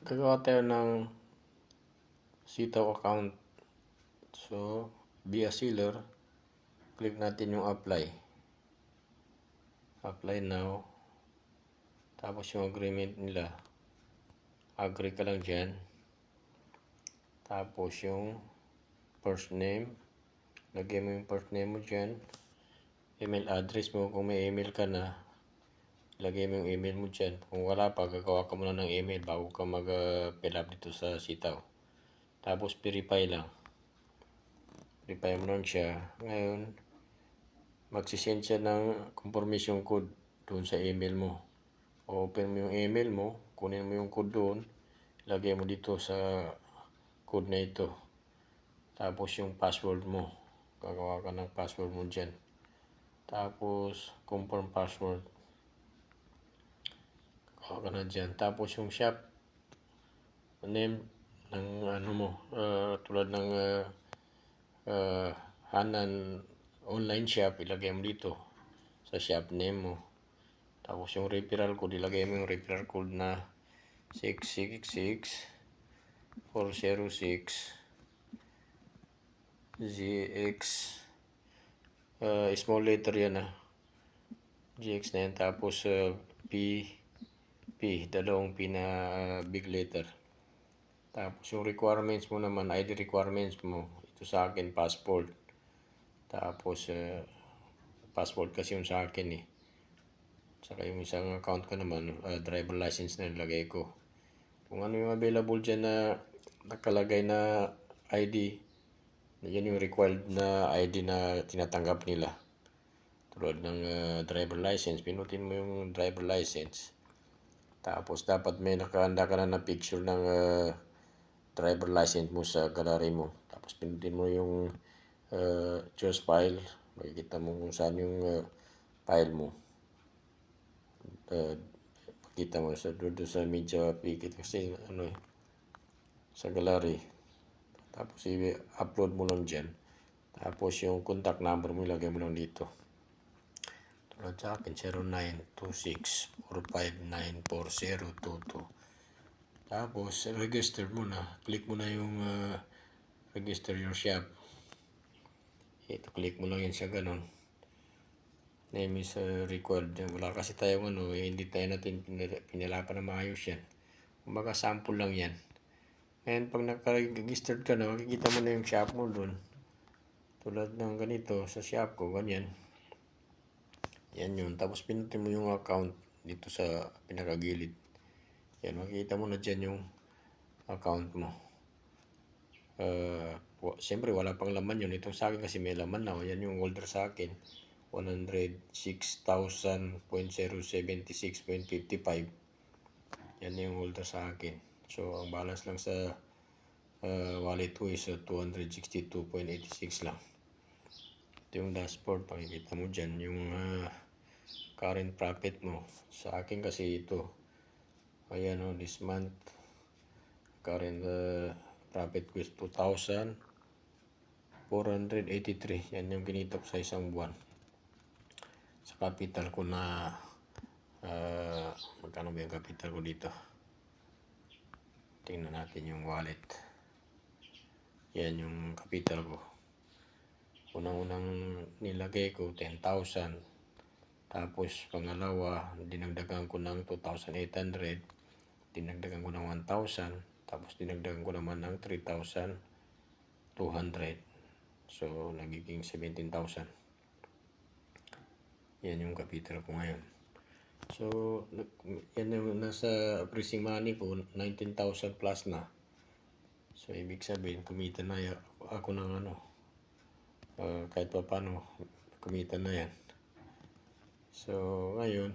gagawa tayo ng sitaw account. So, be a seller, click natin yung apply. Apply now. Tapos yung agreement nila. Agree ka lang dyan. Tapos yung first name. Lagyan mo yung first name mo dyan. Email address mo. Kung may email ka na, lagay mo yung email mo dyan. Kung wala pa, gagawa ka muna ng email bago ka mag-fill up dito sa sitaw. Tapos, verify lang. Verify mo lang siya. Ngayon, magsisend siya ng confirmation code doon sa email mo. Open mo yung email mo, kunin mo yung code doon, lagay mo dito sa code na ito. Tapos yung password mo. Gagawa ka ng password mo dyan. Tapos, confirm password. Ka na dyan. Tapos yung shop name ng ano mo, ah, tulad ng uh, Hanan online shop, ilagay mo dito sa shop name mo. Tapos yung referral code, ilagay mo yung referral code na 666 406 ZX uh, small letter yan ah GX na yan tapos uh, P P dalawang P na big letter tapos yung requirements mo naman ID requirements mo ito sa akin passport tapos uh, passport kasi yung sa akin eh saka yung isang account ko naman uh, driver license na nilagay ko kung ano yung available dyan na nakalagay na ID yan yung required na ID na tinatanggap nila. Tulad ng uh, driver license, pinutin mo yung driver license. Tapos dapat may nakahanda ka na na picture ng uh, driver license mo sa gallery mo. Tapos pinutin mo yung uh, choose file. Makikita mo kung saan yung uh, file mo. Uh, makita mo sa doon sa media application kasi ano eh, sa gallery. Tapos i-upload mo lang dyan. Tapos yung contact number mo ilagay mo lang dito. Tulad sa akin, 0926-459-4022. Tapos, register mo na. Click mo na yung uh, register your shop. Ito, click mo lang yan sa ganun. Name is uh, required. Wala kasi tayong ano, eh, hindi tayo natin pinalapan na maayos yan. Kumbaga, sample lang yan. And pag naka-registered ka na, makikita mo na yung shop mo doon. Tulad ng ganito, sa shop ko, ganyan. Yan yun. Tapos pinutin mo yung account dito sa pinakagilid. Yan, makikita mo na dyan yung account mo. Uh, Siyempre, wala pang laman yun. Itong sa akin kasi may laman na. Yan yung order sa akin. 106,000.076.55. Yan yung order sa akin. So, ang balance lang sa uh, wallet ko is uh, 262.86 lang. Ito yung dashboard. Pakikita mo dyan yung uh, current profit mo. Sa akin kasi ito. Ayan o, oh, this month. Current uh, profit ko is 2,483. Yan yung kinitap sa isang buwan. Sa capital ko na uh, magkano ba yung capital ko dito? tingnan natin yung wallet yan yung capital ko unang-unang nilagay ko 10,000 tapos pangalawa dinagdagan ko ng 2,800 dinagdagan ko ng 1,000 tapos dinagdagan ko naman ng 3,200 so nagiging 17,000 yan yung capital ko ngayon. So, yan yung nasa pricing money ko, 19,000 plus na. So, ibig sabihin, kumita na ako ng ano, uh, kahit pa paano, kumita na yan. So, ngayon,